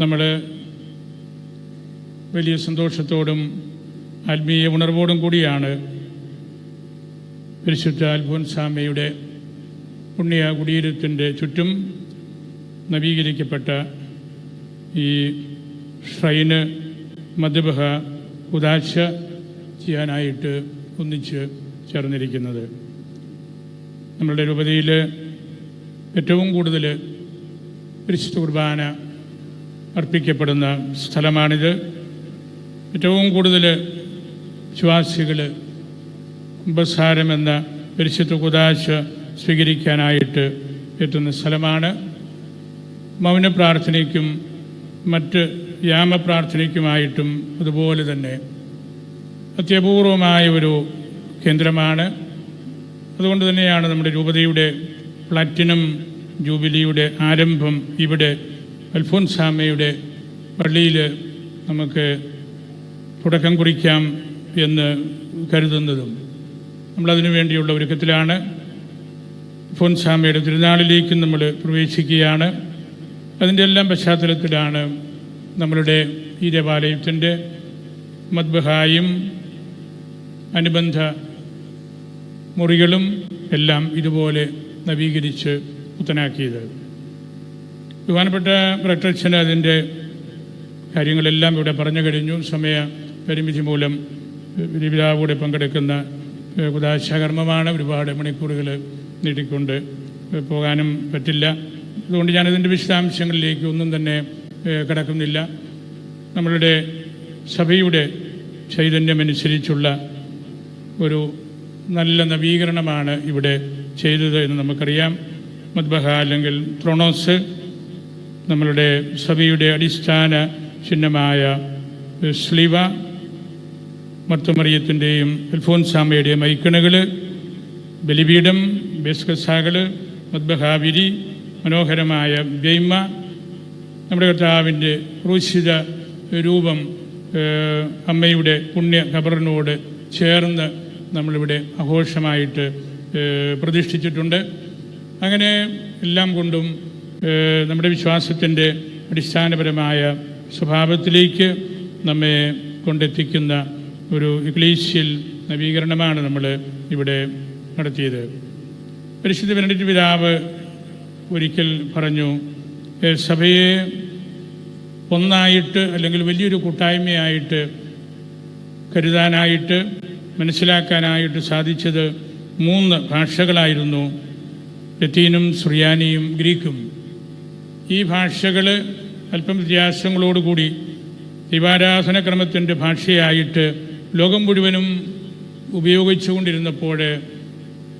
നമ്മൾ വലിയ സന്തോഷത്തോടും ആത്മീയ ഉണർവോടും കൂടിയാണ് പരിശുദ്ധ അൽഫോൻസാമയുടെ പുണ്യ കുടീരത്തിന്റെ ചുറ്റും നവീകരിക്കപ്പെട്ട ഈ ഷ്രൈന് മദ്യബഹ ഉദാശ ചെയ്യാനായിട്ട് ഒന്നിച്ച് ചേർന്നിരിക്കുന്നത്. നമ്മളുടെ രൂപതയിൽ ഏറ്റവും കൂടുതൽ പരിശുദ്ധ കുർബാന അർപ്പിക്കപ്പെടുന്ന സ്ഥലമാണിത്. ഏറ്റവും കൂടുതൽ വിശ്വാസികൾ കുംഭസാരമെന്ന പരിശുദ്ധ കുദാശ സ്വീകരിക്കാനായിട്ട് എത്തുന്ന സ്ഥലമാണ്. മൗന പ്രാർത്ഥനയ്ക്കും മറ്റ് യാമപ്രാർത്ഥനയ്ക്കുമായിട്ടും അതുപോലെ തന്നെ അത്യപൂർവമായ ഒരു കേന്ദ്രമാണ്. അതുകൊണ്ട് തന്നെയാണ് നമ്മുടെ രൂപതയുടെ പ്ലാറ്റിനം ജൂബിലിയുടെ ആരംഭം ഇവിടെ അൽഫോൻസാമയുടെ പള്ളിയിൽ നമുക്ക് തുടക്കം കുറിക്കാം എന്ന് കരുതുന്നതും നമ്മളതിനു വേണ്ടിയുള്ള ഒരുക്കത്തിലാണ്. അൽഫോൻസാമയുടെ തിരുനാളിലേക്ക് നമ്മൾ പ്രവേശിക്കുകയാണ്. അതിന്റെ എല്ലാം പശ്ചാത്തലത്തിലാണ് നമ്മളുടെ ഈ ദേവാലയത്തിന്റെ മദ്ബഹായും അനുബന്ധ മുറികളും എല്ലാം ഇതുപോലെ നവീകരിച്ച് പുത്തനാക്കിയത്. ബഹുമാനപ്പെട്ട പ്രക്ഷൻ അതിന്റെ കാര്യങ്ങളെല്ലാം ഇവിടെ പറഞ്ഞു കഴിഞ്ഞു. സമയ പരിമിതി മൂലം രവിതാവൂടെ പങ്കെടുക്കുന്ന ഉദാശകർമ്മമാണ് ഒരുപാട് മണിക്കൂറുകൾ നീട്ടിക്കൊണ്ട് പോകാനും പറ്റില്ല. അതുകൊണ്ട് ഞാനതിന്റെ വിശദാംശങ്ങളിലേക്ക് ഒന്നും തന്നെ കിടക്കുന്നില്ല. നമ്മളുടെ സഭയുടെ ചൈതന്യമനുസരിച്ചുള്ള ഒരു നല്ല നവീകരണമാണ് ഇവിടെ ചെയ്തത് എന്ന് നമുക്കറിയാം. മദ്ബഹ അല്ലെങ്കിൽ ത്രോണോസ് നമ്മളുടെ സഭയുടെ അടിസ്ഥാന ചിഹ്നമായ സ്ലിവ മർത്തുമറിയത്തിന്റെയും അൽഫോൻസാമയുടെയും ഐക്കണുകൾ ബലിപീഠം ബേസ്കസാകൾ മദ്ബഹാവിരി മനോഹരമായ ഗെയ്മ നമ്മുടെ കർത്താവിന്റെ ക്രൂശിത രൂപം അമ്മയുടെ പുണ്യ ഖബറിനോട് ചേർന്ന് നമ്മളിവിടെ ആഘോഷമായിട്ട് പ്രതിഷ്ഠിച്ചിട്ടുണ്ട്. അങ്ങനെ എല്ലാം കൊണ്ടും നമ്മുടെ വിശ്വാസത്തിന്റെ അടിസ്ഥാനപരമായ സ്വഭാവത്തിലേക്ക് നമ്മെ കൊണ്ടെത്തിക്കുന്ന ഒരു ഇഗ്ലീഷ്യൽ നവീകരണമാണ് നമ്മൾ ഇവിടെ നടത്തിയത്. പരിശുദ്ധ ബെനഡിറ്റ് പിതാവ് ഒരിക്കൽ പറഞ്ഞു സഭയെ ഒന്നായിട്ട് അല്ലെങ്കിൽ വലിയൊരു കൂട്ടായ്മയായിട്ട് കരുതാനായിട്ട് മനസ്സിലാക്കാനായിട്ട് സാധിച്ചത് മൂന്ന് ഭാഷകളായിരുന്നു ലത്തീനും സുറിയാനിയും ഗ്രീക്കും. ഈ ഭാഷകൾ അല്പം വ്യത്യാസങ്ങളോടുകൂടി ദൈവാരാധനക്രമത്തിന്റെ ഭാഷയായിട്ട് ലോകം മുഴുവനും ഉപയോഗിച്ചുകൊണ്ടിരുന്നപ്പോൾ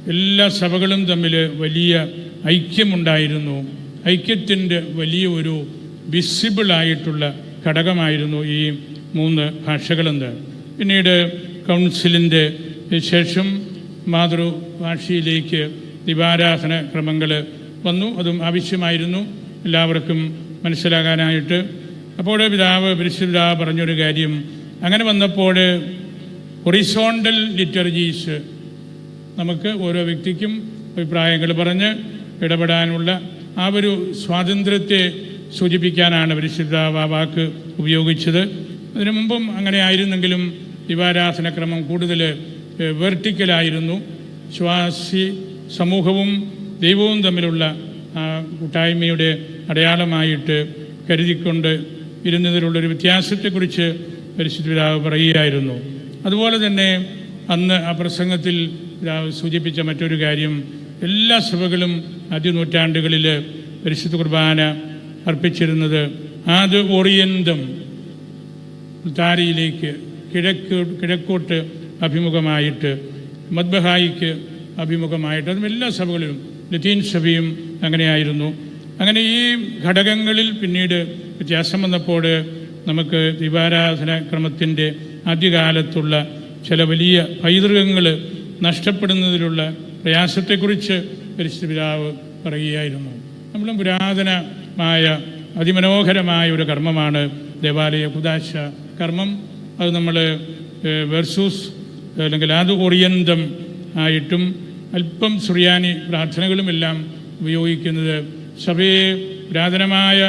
എല്ലാ സഭകളും തമ്മിൽ വലിയ ഐക്യമുണ്ടായിരുന്നു. ഐക്യത്തിന്റെ വലിയ ഒരു വിസിബിളായിട്ടുള്ള ഘടകമായിരുന്നു ഈ മൂന്ന് ഭാഷകളെന്ന്. പിന്നീട് കൗൺസിലിന്റെ ശേഷം മാതൃഭാഷയിലേക്ക് ദിവാരാധന ക്രമങ്ങൾ വന്നു. അതും ആവശ്യമായിരുന്നു. എല്ലാവർക്കും മനസ്സിലാകാനായിട്ട്. അപ്പോൾ പിതാവ് പിതാവ് പറഞ്ഞൊരു കാര്യം. അങ്ങനെ വന്നപ്പോൾ ഹൊറിസോണ്ടൽ ലിറ്റർജീസ് നമുക്ക് ഓരോ വ്യക്തിക്കും അഭിപ്രായങ്ങൾ പറഞ്ഞ് ഇടപെടാനുള്ള ആ ഒരു സ്വാതന്ത്ര്യത്തെ സൂചിപ്പിക്കാനാണ് പരിശുദ്ധ ആ വാക്ക് ഉപയോഗിച്ചത്. അതിനു മുമ്പും അങ്ങനെ ആയിരുന്നെങ്കിലും ദിവാരാധനക്രമം കൂടുതൽ വെർട്ടിക്കലായിരുന്നു ശ്വാസി സമൂഹവും ദൈവവും തമ്മിലുള്ള കൂട്ടായ്മയുടെ അടയാളമായിട്ട് കരുതിക്കൊണ്ട് ഇരുന്നതിലുള്ളൊരു വ്യത്യാസത്തെക്കുറിച്ച് പരിശുദ്ധ പിതാവ് പറയുകയായിരുന്നു. അതുപോലെ തന്നെ അന്ന് ആ പ്രസംഗത്തിൽ പിതാവ് സൂചിപ്പിച്ച മറ്റൊരു കാര്യം എല്ലാ സഭകളും ആദ്യ പരിശുദ്ധ കുർബാന അർപ്പിച്ചിരുന്നത് ആദ്യ ഓറിയന്തം താരയിലേക്ക് കിഴക്ക് കിഴക്കോട്ട് അഭിമുഖമായിട്ട് മദ്ബഹായിക്ക് അഭിമുഖമായിട്ട് അതും എല്ലാ സഭകളിലും ലത്തീൻ സഭയും അങ്ങനെയായിരുന്നു. അങ്ങനെ ഈ ഘടകങ്ങളിൽ പിന്നീട് വ്യത്യാസം വന്നപ്പോൾ നമുക്ക് ദീപാരാധന ക്രമത്തിന്റെ ആദ്യകാലത്തുള്ള ചില വലിയ പൈതൃകങ്ങൾ നഷ്ടപ്പെടുന്നതിലുള്ള പ്രയാസത്തെക്കുറിച്ച് പരിശുദ്ധ പിതാവ് പറയുകയായിരുന്നു. നമ്മളും പുരാതനമായ അതിമനോഹരമായ ഒരു കർമ്മമാണ് ദേവാലയ കുദാശ കർമ്മം. അത് നമ്മൾ വെർസൂസ് അല്ലെങ്കിൽ അത് ഓറിയന്തം ആയിട്ടും അല്പം സുറിയാനി പ്രാർത്ഥനകളുമെല്ലാം ഉപയോഗിക്കുന്നത് സഭയെ പുരാതനമായ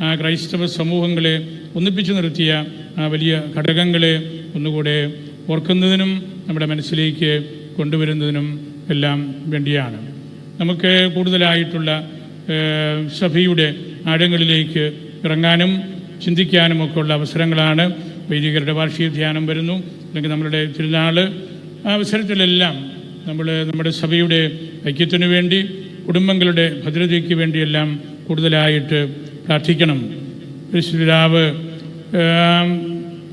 ആ ക്രൈസ്തവ സമൂഹങ്ങളെ ഒന്നിപ്പിച്ചു നിർത്തിയ ആ വലിയ ഘടകങ്ങളെ ഒന്നുകൂടെ ഓർക്കുന്നതിനും നമ്മുടെ മനസ്സിലേക്ക് കൊണ്ടുവരുന്നതിനും എല്ലാം വേണ്ടിയാണ്. നമുക്ക് കൂടുതലായിട്ടുള്ള സഭയുടെ ആഴങ്ങളിലേക്ക് ഇറങ്ങാനും ചിന്തിക്കാനും ഒക്കെ ഉള്ള അവസരങ്ങളാണ് വൈദികരുടെ വാർഷിക ധ്യാനം വരുന്നു. അല്ലെങ്കിൽ നമ്മളുടെ തിരുനാൾ ആ അവസരത്തിലെല്ലാം നമ്മൾ നമ്മുടെ സഭയുടെ ഐക്യത്തിനു വേണ്ടി കുടുംബങ്ങളുടെ ഭദ്രതയ്ക്ക് വേണ്ടിയെല്ലാം കൂടുതലായിട്ട് പ്രാർത്ഥിക്കണം. പരിശുദ്ധാവ്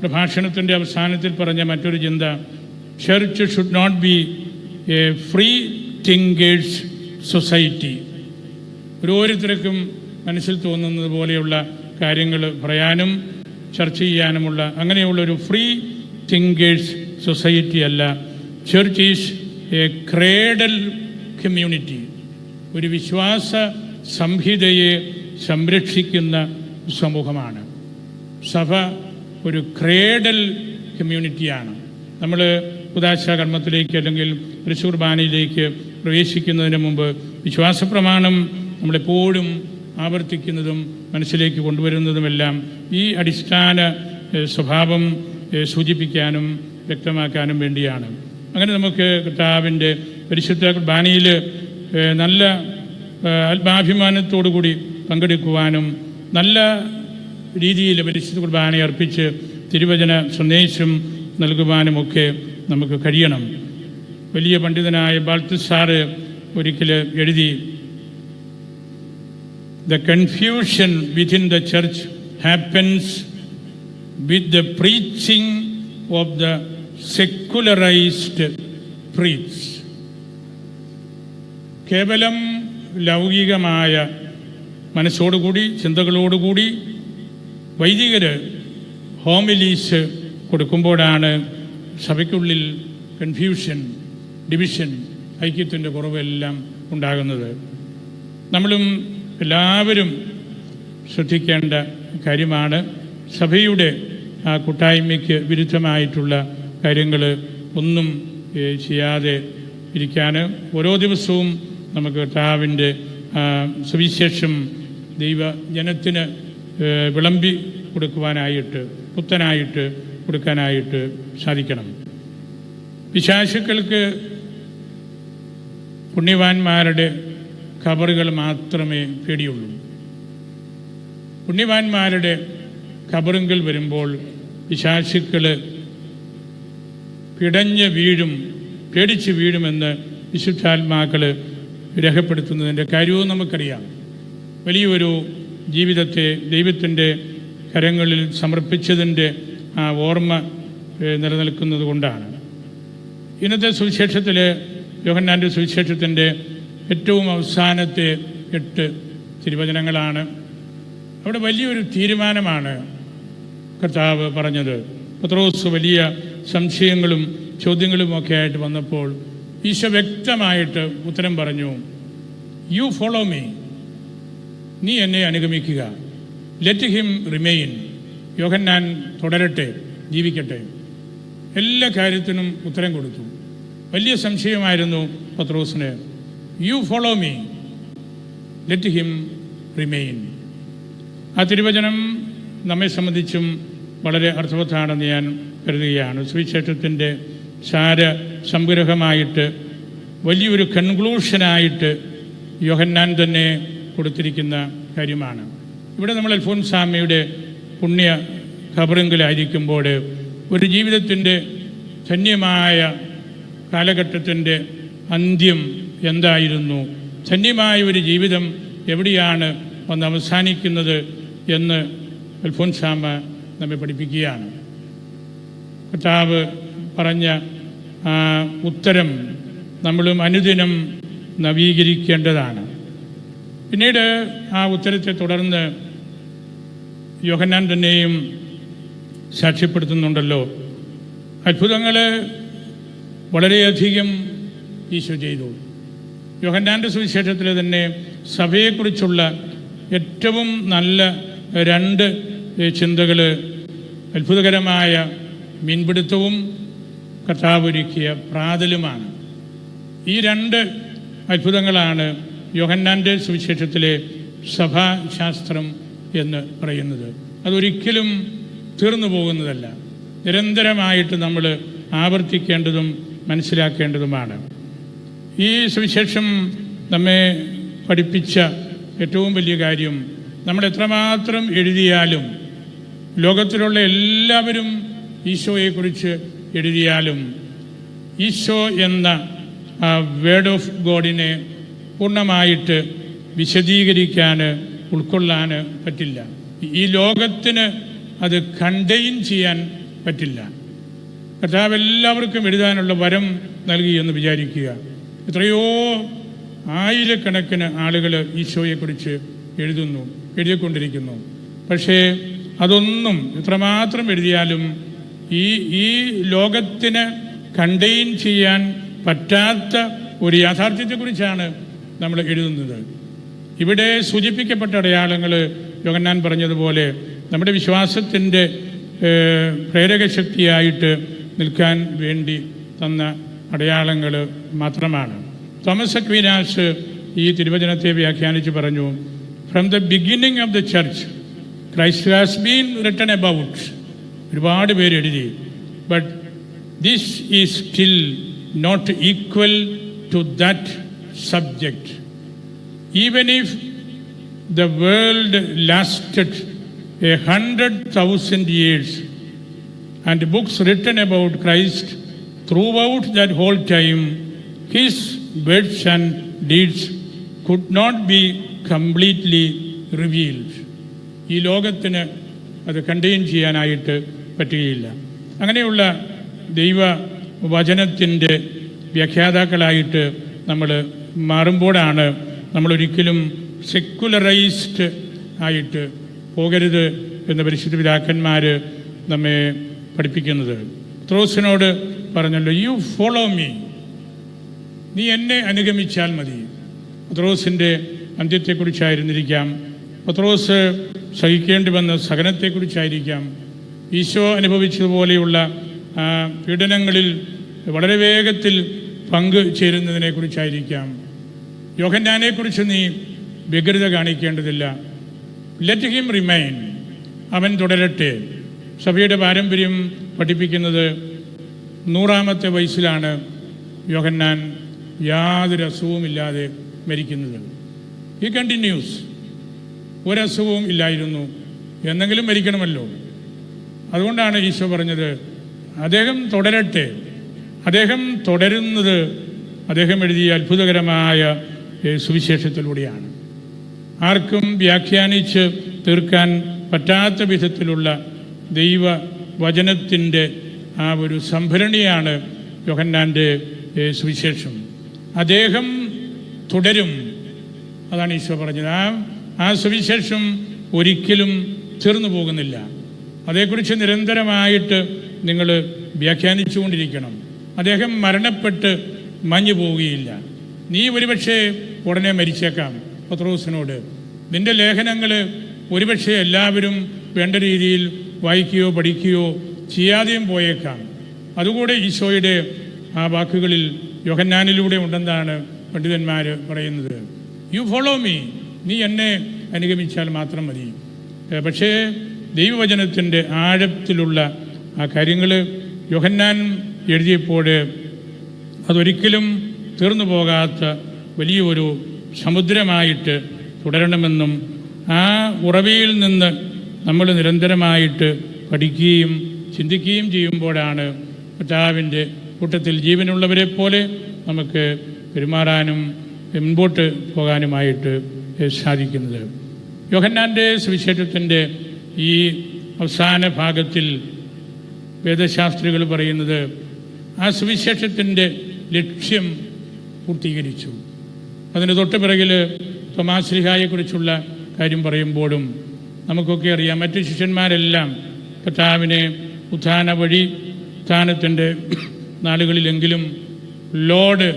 പ്രഭാഷണത്തിന്റെ അവസാനത്തിൽ പറഞ്ഞ മറ്റൊരു ചിന്ത church should not be a free thinkers society ഓരോരുത്തർക്കും മനസ്സിൽ തോന്നുന്നത് പോലെയുള്ള കാര്യങ്ങൾ പറയാനും ചർച്ച ചെയ്യാനുമുള്ള അങ്ങനെയുള്ള ഒരു ഫ്രീ തിങ്കേഴ്സ് സൊസൈറ്റി അല്ല. Church is a cradle community ഒരു വിശ്വാസ സംഹിതയെ സംരക്ഷിക്കുന്ന സമൂഹമാണ്. സഭ ഒരു ക്രേഡൽ കമ്മ്യൂണിറ്റിയാണ് നമ്മൾ ഉദാശ കർമ്മത്തിലേക്ക് അല്ലെങ്കിൽ തൃശ്ശൂർ ബാനയിലേക്ക് പ്രവേശിക്കുന്നതിന് മുമ്പ് വിശ്വാസ പ്രമാണം നമ്മളെപ്പോഴും ആവർത്തിക്കുന്നതും മനസ്സിലേക്ക് കൊണ്ടുവരുന്നതുമെല്ലാം ഈ അടിസ്ഥാന സ്വഭാവം സൂചിപ്പിക്കാനും വ്യക്തമാക്കാനും വേണ്ടിയാണ്. അങ്ങനെ നമുക്ക് കർത്താവിന്റെ പരിശുദ്ധ കുർബാനയിൽ നല്ല ആത്മാഭിമാനത്തോടുകൂടി കൂടി പങ്കെടുക്കുവാനും നല്ല രീതിയിൽ പരിശുദ്ധ കുർബാന അർപ്പിച്ച് തിരുവചന സന്ദേശം നൽകുവാനുമൊക്കെ നമുക്ക് കഴിയണം. വലിയ പണ്ഡിതനായ ബാൽത്തുസാറ് ഒരിക്കൽ എഴുതി the confusion within the church happens with the preaching of the secularised preach കേവലം ലൗകികമായ മനസ്സോടുകൂടി ചിന്തകളോടുകൂടി വൈദികർ ഹോമിലീസ് കൊടുക്കുമ്പോഴാണ് സഭയ്ക്കുള്ളിൽ കൺഫ്യൂഷൻ ഡിവിഷൻ ഐക്യത്തിന്റെ കുറവെല്ലാം ഉണ്ടാകുന്നത്. നമ്മളും എല്ലാവരും ശ്രദ്ധിക്കേണ്ട കാര്യമാണ് സഭയുടെ ആ കൂട്ടായ്മയ്ക്ക് വിരുദ്ധമായിട്ടുള്ള കാര്യങ്ങൾ ഒന്നും ചെയ്യാതെ ഇരിക്കാൻ ഓരോ ദിവസവും നമുക്ക് കർത്താവിന്റെ സുവിശേഷം ദൈവജനത്തിന് ജനത്തിന് വിളമ്പി കൊടുക്കുവാനായിട്ട് പുത്തനായിട്ട് കൊടുക്കാനായിട്ട് സാധിക്കണം. പിശാശുക്കൾക്ക് പുണ്യവാന്മാരുടെ ഖബറുകൾ മാത്രമേ പേടിയുള്ളൂ. പുണ്യവാന്മാരുടെ ഖബറുകൾ വരുമ്പോൾ പിശാശുക്കൾ പിടഞ്ഞ് വീഴും പേടിച്ച് വീഴുമെന്ന് വിശുദ്ധാത്മാക്കൾ രേഖപ്പെടുത്തുന്നതിന്റെ കാര്യവും നമുക്കറിയാം. വലിയൊരു ജീവിതത്തെ ദൈവത്തിന്റെ കരങ്ങളിൽ സമർപ്പിച്ചതിന്റെ ആ ഓർമ്മ നിലനിൽക്കുന്നത് കൊണ്ടാണ്. ഇന്നത്തെ സുവിശേഷത്തിൽ യോഹന്നാന്റെ സുവിശേഷത്തിന്റെ ഏറ്റവും അവസാനത്തെ എട്ട് തിരുവചനങ്ങളാണ്. അവിടെ വലിയൊരു തീരുമാനമാണ് കർത്താവ് പറഞ്ഞത്. പത്രോസ് വലിയ സംശയങ്ങളും ചോദ്യങ്ങളും ഒക്കെ ആയിട്ട് വന്നപ്പോൾ ഈശോ വ്യക്തമായിട്ട് ഉത്തരം പറഞ്ഞു യു ഫോളോ മീ നീ എന്നെ അനുഗമിക്കുക. ലെറ്റ് ഹിം റിമെയിൻ യോഹന്നാൻ തുടരട്ടെ ജീവിക്കട്ടെ. എല്ലാ കാര്യത്തിനും ഉത്തരം കൊടുത്തു. വലിയ സംശയമായിരുന്നു പത്രോസിന്. You follow me let him remain ആ തിരുവചനം നമ്മെ സംബന്ധിച്ചും വളരെ അർത്ഥവത്താണെന്ന് ഞാൻ കരുതുകയാണ്. സുവിശേഷത്തിന്റെ സാര സംഗ്രഹമായിട്ട് വലിയൊരു കൺക്ലൂഷനായിട്ട് യോഹന്നാൻ തന്നെ കൊടുത്തിരിക്കുന്ന കാര്യമാണ്. ഇവിടെ നമ്മൾ അൽഫോൻസാമയുടെ പുണ്യ ഖബറിങ്കിലായിരിക്കുമ്പോൾ ഒരു ജീവിതത്തിന്റെ ധന്യമായ കാലഘട്ടത്തിന്റെ അന്ത്യം എന്തായിരുന്നു? ധന്യമായ ഒരു ജീവിതം എവിടെയാണ് വന്ന് അവസാനിക്കുന്നത് എന്ന് അൽഫോൻസാമ നമ്മെ പഠിപ്പിക്കുകയാണ്. കർത്താവ് പറഞ്ഞ ഉത്തരം നമ്മളും അനുദിനം നവീകരിക്കേണ്ടതാണ്. പിന്നീട് ആ ഉത്തരത്തെ തുടർന്ന് യോഹന്നാൻ തന്നെയും സാക്ഷ്യപ്പെടുത്തുന്നുണ്ടല്ലോ. അത്ഭുതങ്ങൾ വളരെയധികം ഈശോ ചെയ്തു. യോഹന്നാന്റെ സുവിശേഷത്തിൽ തന്നെ സഭയെക്കുറിച്ചുള്ള ഏറ്റവും നല്ല രണ്ട് ചിന്തകൾ അത്ഭുതകരമായ മീൻപിടുത്തവും കർത്താവ് ഒരുക്കിയ പ്രാതലുമാണ്. ഈ രണ്ട് അത്ഭുതങ്ങളാണ് യോഹന്നാന്റെ സുവിശേഷത്തിലെ സഭാശാസ്ത്രം എന്ന് പറയുന്നത്. അതൊരിക്കലും തീർന്നു പോകുന്നതല്ല. നിരന്തരമായിട്ട് നമ്മൾ ആവർത്തിക്കേണ്ടതും മനസ്സിലാക്കേണ്ടതുമാണ്. ഈ സുവിശേഷം നമ്മെ പഠിപ്പിച്ച ഏറ്റവും വലിയ കാര്യം നമ്മൾ എത്രമാത്രം എഴുതിയാലും ലോകത്തിലുള്ള എല്ലാവരും ഈശോയെക്കുറിച്ച് എഴുതിയാലും ഈശോ എന്ന വേർഡ് ഓഫ് ഗോഡിനെ പൂർണമായിട്ട് വിശദീകരിക്കാൻ ഉൾക്കൊള്ളാൻ പറ്റില്ല. ഈ ലോകത്തിന് അത് കണ്ടെയ്ൻ ചെയ്യാൻ പറ്റില്ല. കർത്താവ് എല്ലാവർക്കും എഴുതാനുള്ള വരം നൽകി എന്ന് വിചാരിക്കുക. എത്രയോ ആയിരക്കണക്കിന് ആളുകൾ ഈശോയെക്കുറിച്ച് എഴുതുന്നു എഴുതിക്കൊണ്ടിരിക്കുന്നു. പക്ഷേ അതൊന്നും എത്രമാത്രം എഴുതിയാലും ഈ ഈ ലോകത്തിന് കണ്ടെയ്ൻ ചെയ്യാൻ പറ്റാത്ത ഒരു യാഥാർത്ഥ്യത്തെക്കുറിച്ചാണ് നമ്മൾ എഴുതുന്നത്. ഇവിടെ സൂചിപ്പിക്കപ്പെട്ട അടയാളങ്ങൾ യോഗന്നാൻ പറഞ്ഞതുപോലെ നമ്മുടെ വിശ്വാസത്തിന്റെ പ്രേരക ശക്തിയായിട്ട് നിൽക്കാൻ വേണ്ടി തന്ന അടയാളങ്ങൾ മാത്രമാണ്. തോമസ് അക്വീനാസ് ഈ തിരുവചനത്തെ വ്യാഖ്യാനിച്ച് പറഞ്ഞു from the beginning of the church Christ has been written about ഒരുപാട് പേര് എഴുതി but this is still not equal to that subject even if the world lasted a hundred thousand years, and books written about Christ throughout that whole time, his words and deeds could not be completely revealed. ഈ ലോകത്തിന് അത് contain ചെയ്യാനായിട്ട് പറ്റുകയില്ല. അങ്ങനെയുള്ള ദൈവ വചനത്തിന്റെ വ്യാഖ്യാതാക്കളായിട്ട് നമ്മൾ മാറുമ്പോഴാണ് നമ്മളൊരിക്കലും സെക്കുലറൈസ്ഡ് ആയിട്ട് പോകരുത് എന്ന് പരിശുദ്ധ പിതാക്കന്മാർ നമ്മെ പഠിപ്പിക്കുന്നത്. ത്രോസിനോട് പറഞ്ഞല്ലോ യു ഫോളോ മീ നീ എന്നെ അനുഗമിച്ചാൽ മതി. ത്രോസിന്റെ അന്ത്യത്തെക്കുറിച്ചായിരുന്നിരിക്കാം പത്രോസ് സഹിക്കേണ്ടി വന്ന സഹനത്തെക്കുറിച്ചായിരിക്കാം. ഈശോ അനുഭവിച്ചതുപോലെയുള്ള പീഡനങ്ങളിൽ വളരെ വേഗത്തിൽ പങ്ക് ചേരുന്നതിനെക്കുറിച്ചായിരിക്കാം. യോഹന്നാനെക്കുറിച്ച് നീ വ്യഗ്രത കാണിക്കേണ്ടതില്ല. ലെറ്റ് ഹിം റിമൈൻ അവൻ തുടരട്ടെ. സഭയുടെ പാരമ്പര്യം പഠിപ്പിക്കുന്നത് നൂറാമത്തെ വയസ്സിലാണ് യോഹന്നാൻ യാതൊരു അസുഖവുമില്ലാതെ മരിക്കുന്നത്. ഈ കണ്ടിന്യൂസ് ഒരസുഖവും ഇല്ലായിരുന്നു. എന്നെങ്കിലും മരിക്കണമല്ലോ. അതുകൊണ്ടാണ് ഈശോ പറഞ്ഞത് അദ്ദേഹം തുടരട്ടെ. അദ്ദേഹം തുടരുന്നത് അദ്ദേഹം എഴുതിയ അത്ഭുതകരമായ സുവിശേഷത്തിലൂടെയാണ്. ആർക്കും വ്യാഖ്യാനിച്ച് തീർക്കാൻ പറ്റാത്ത വിധത്തിലുള്ള ദൈവ വചനത്തിന്റെ ആ ഒരു സംഭരണിയാണ് യോഹന്നാന്റെ സുവിശേഷം. അദ്ദേഹം തുടരും. അതാണ് ഈശോ പറഞ്ഞത്. ആ ആ സുവിശേഷം ഒരിക്കലും തീർന്നു പോകുന്നില്ല. അതേക്കുറിച്ച് നിരന്തരമായിട്ട് നിങ്ങൾ വ്യാഖ്യാനിച്ചുകൊണ്ടിരിക്കണം. അദ്ദേഹം മരണപ്പെട്ട് മഞ്ഞു പോവുകയില്ല. നീ ഒരുപക്ഷെ ഉടനെ മരിച്ചേക്കാം പത്രോസിനോട്. നിന്റെ ലേഖനങ്ങൾ ഒരുപക്ഷെ എല്ലാവരും വേണ്ട രീതിയിൽ വായിക്കുകയോ പഠിക്കുകയോ ചെയ്യാതെയും പോയേക്കാം. അതുകൂടെ ഈശോയുടെ ആ വാക്കുകളിൽ യോഹന്നാനിലൂടെ ഉണ്ടെന്നാണ് പണ്ഡിതന്മാർ പറയുന്നത്. യു ഫോളോ മീ നീ എന്നെ അനുഗമിച്ചാൽ മാത്രം മതി. പക്ഷേ ദൈവവചനത്തിന്റെ ആഴത്തിലുള്ള ആ കാര്യങ്ങൾ യോഹന്നാൻ എഴുതിയപ്പോൾ അതൊരിക്കലും തീർന്നു പോകാത്ത വലിയൊരു സമുദ്രമായിട്ട് തുടരണമെന്നും ആ ഉറവയിൽ നിന്ന് നമ്മൾ നിരന്തരമായിട്ട് പഠിക്കുകയും ചിന്തിക്കുകയും ചെയ്യുമ്പോഴാണ് കർത്താവിന്റെ കൂട്ടത്തിൽ ജീവനുള്ളവരെ പോലെ നമുക്ക് പെരുമാറാനും മുൻപോട്ട് പോകാനുമായിട്ട് സാധിക്കുന്നത് യോഹന്നാന്റെ സുവിശേഷത്തിന്റെ ഈ അവസാന ഭാഗത്തിൽ വേദശാസ്ത്രികൾ പറയുന്നത് ആ സുവിശേഷത്തിന്റെ ലക്ഷ്യം പൂർത്തീകരിച്ചു. അതിന് തൊട്ട് പിറകിൽ തൊമാശ്ലിഹായെക്കുറിച്ചുള്ള കാര്യം പറയുമ്പോഴും നമുക്കൊക്കെ അറിയാം മറ്റ് ശിഷ്യന്മാരെല്ലാം കർത്താവിനെ ഉത്ഥാന വഴി ഉത്ഥാനത്തിന്റെ നാളുകളിലെങ്കിലും ലോഡ്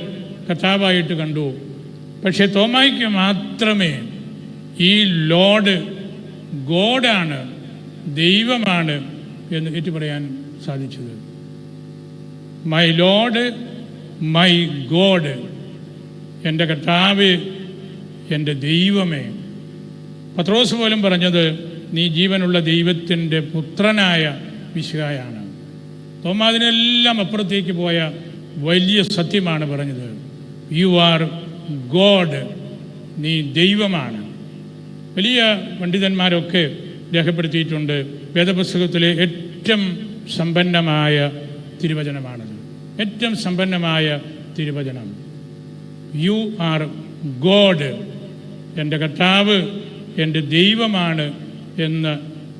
കർത്താവായിട്ട് കണ്ടു. പക്ഷേ തോമായിക്ക് മാത്രമേ ഈ ലോഡ് ഗോഡാണ് ദൈവമാണ് എന്ന് ഏറ്റുപറയാൻ സാധിച്ചത്. മൈ ലോഡ് മൈ ഗോഡ് എന്റെ കർത്താവ് എന്റെ ദൈവമേ. പത്രോസ് പോലും പറഞ്ഞത് നീ ജീവനുള്ള ദൈവത്തിന്റെ പുത്രനായ വിശുകായാണ് തോമാതിനെല്ലാം അപ്പുറത്തേക്ക് പോയ വലിയ സത്യമാണ് പറഞ്ഞത്. യു ആർ ഗോഡ് നീ ദൈവമാണ്. വലിയ പണ്ഡിതന്മാരൊക്കെ രേഖപ്പെടുത്തിയിട്ടുണ്ട്. വേദപുസ്തകത്തിലെ ഏറ്റവും സമ്പന്നമായ തിരുവചനമാണത്. ഏറ്റവും സമ്പന്നമായ തിരുവചനം. യു ആർ ഗോഡ് എന്റെ കർത്താവ് എന്റെ ദൈവമാണ് എന്ന്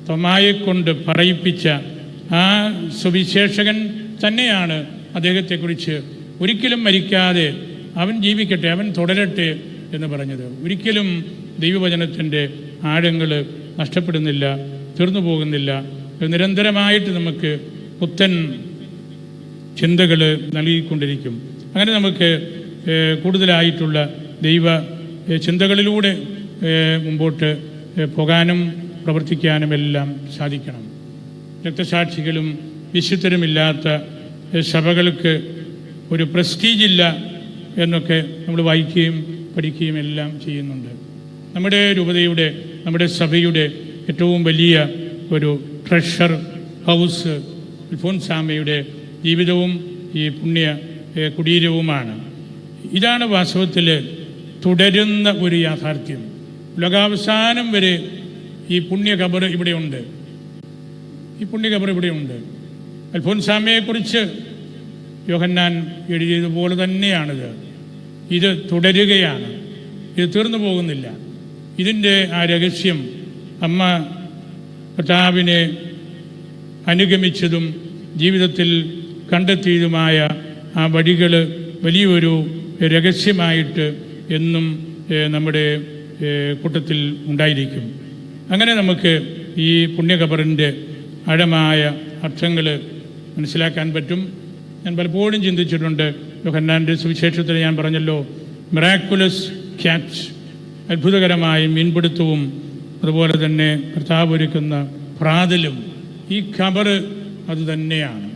തൊമായെ കൊണ്ട് പറയിപ്പിച്ച ആ സുവിശേഷകൻ തന്നെയാണ് അദ്ദേഹത്തെക്കുറിച്ച് ഒരിക്കലും മരിക്കാതെ അവൻ ജീവിക്കട്ടെ അവൻ തുടരട്ടെ എന്ന് പറഞ്ഞത്. ഒരിക്കലും ദൈവവചനത്തിന്റെ ആഴങ്ങൾ നഷ്ടപ്പെടുന്നില്ല തീർന്നു പോകുന്നില്ല. നിരന്തരമായിട്ട് നമുക്ക് പുത്തൻ ചിന്തകൾ നൽകിക്കൊണ്ടിരിക്കും. അങ്ങനെ നമുക്ക് കൂടുതലായിട്ടുള്ള ദൈവ ചിന്തകളിലൂടെ മുമ്പോട്ട് പോകാനും പ്രവർത്തിക്കാനും എല്ലാം സാധിക്കണം. രക്തസാക്ഷികളും വിശുദ്ധരുമില്ലാത്ത സഭകൾക്ക് ഒരു പ്രസ്റ്റീജ് ഇല്ല എന്നൊക്കെ നമ്മൾ വായിക്കുകയും പഠിക്കുകയും എല്ലാം ചെയ്യുന്നുണ്ട്. നമ്മുടെ രൂപതയുടെ നമ്മുടെ സഭയുടെ ഏറ്റവും വലിയ ഒരു ട്രഷർ ഹൗസ് അൽഫോൻസാമയുടെ ജീവിതവും ഈ പുണ്യ കുടീരവുമാണ്. ഇതാണ് വാസ്തവത്തിൽ തുടരുന്ന ഒരു യാഥാർത്ഥ്യം. ലോകാവസാനം വരെ ഈ പുണ്യ കബർ ഇവിടെയുണ്ട് ഈ പുണ്യ കബർ ഇവിടെയുണ്ട് അൽഫോൻസാമയെക്കുറിച്ച് യോഹന്നാൻ എഴുതിയതുപോലെ തന്നെയാണിത്. ഇത് തുടരുകയാണ്. ഇത് തീർന്നു പോകുന്നില്ല. ഇതിന്റെ ആ രഹസ്യം അമ്മ കർത്താവിനെ അനുഗമിച്ചതും ജീവിതത്തിൽ കണ്ടെത്തിയതുമായ ആ വഴികൾ വലിയൊരു രഹസ്യമായിട്ട് എന്നും നമ്മുടെ കൂട്ടത്തിൽ ഉണ്ടായിരിക്കും. അങ്ങനെ നമുക്ക് ഈ പുണ്യഖബറിന്റെ ആഴമായ അർത്ഥങ്ങൾ മനസ്സിലാക്കാൻ പറ്റും. ഞാൻ പലപ്പോഴും ചിന്തിച്ചിട്ടുണ്ട് യോഹന്നാന്റെ സുവിശേഷത്തിൽ ഞാൻ പറഞ്ഞല്ലോ മിറാക്കുലസ് ക്യാച്ച് അത്ഭുതകരമായ മീൻപിടുത്തവും അതുപോലെ തന്നെ കർത്താവ് ഒരുക്കുന്ന പ്രാതലും ഈ ഖബറ് അത് തന്നെയാണ്.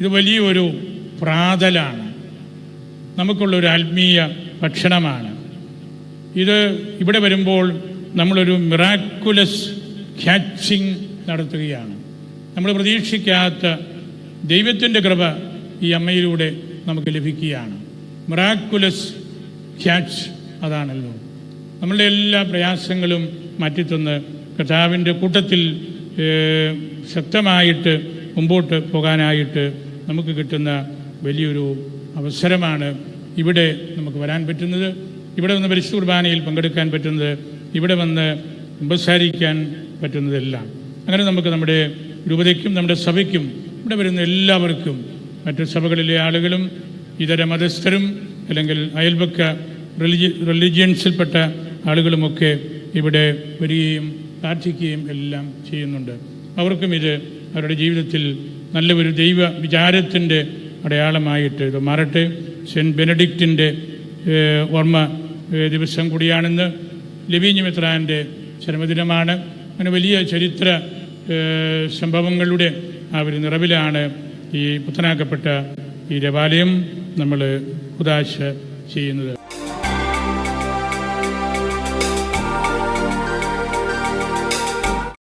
ഇത് വലിയൊരു പ്രാതലാണ്. നമുക്കുള്ളൊരു ആത്മീയ ഭക്ഷണമാണ്. ഇത് ഇവിടെ വരുമ്പോൾ നമ്മളൊരു മിറാക്കുലസ് ക്യാച്ചിങ് നടത്തുകയാണ്. നമ്മൾ പ്രതീക്ഷിക്കാത്ത ദൈവത്തിന്റെ കൃപ ഈ അമ്മയിലൂടെ നമുക്ക് ലഭിക്കുകയാണ്. മിറാക്കുലസ് ക്യാച്ച് അതാണല്ലോ. നമ്മളുടെ എല്ലാ പ്രയാസങ്ങളും മാറ്റിത്തന്ന് കർത്താവിന്റെ കൂട്ടത്തിൽ ശക്തമായിട്ട് മുമ്പോട്ട് പോകാനായിട്ട് നമുക്ക് കിട്ടുന്ന വലിയൊരു അവസരമാണ് ഇവിടെ നമുക്ക് വരാൻ പറ്റുന്നത്. ഇവിടെ വന്ന് പരിശുദ്ധ കുർബാനയിൽ പങ്കെടുക്കാൻ പറ്റുന്നത് ഇവിടെ വന്ന് ഉപസാരിക്കാൻ പറ്റുന്നതെല്ലാം. അങ്ങനെ നമുക്ക് നമ്മുടെ രൂപതയ്ക്കും നമ്മുടെ സഭയ്ക്കും ഇവിടെ വരുന്ന എല്ലാവർക്കും മറ്റു സഭകളിലെ ആളുകളും ഇതര മതസ്ഥരും അല്ലെങ്കിൽ അയൽപക്ക റിലിജി റിലിജിയൻസിൽപ്പെട്ട ആളുകളുമൊക്കെ ഇവിടെ വരികയും പ്രാർത്ഥിക്കുകയും എല്ലാം ചെയ്യുന്നുണ്ട്. അവർക്കും ഇത് അവരുടെ ജീവിതത്തിൽ നല്ല ഒരു ദൈവ വിചാരത്തിന്റെ അടയാളമായിട്ട് ഇത് മാറട്ടെ. സെന്റ് ബെനഡിക്റ്റിന്റെ ഓർമ്മ ദിവസം കൂടിയാണെന്ന് ലവീഞ്ഞ് മിത്രാന്റെ ചരമദിനമാണ് അങ്ങനെ വലിയ ചരിത്ര സംഭവങ്ങളുടെ ആ ഒരു നിറവിലാണ് ഈ പുത്തനാക്കപ്പെട്ട ഈ ദേവാലയം നമ്മൾ ഉദാശ ചെയ്യുന്നത്.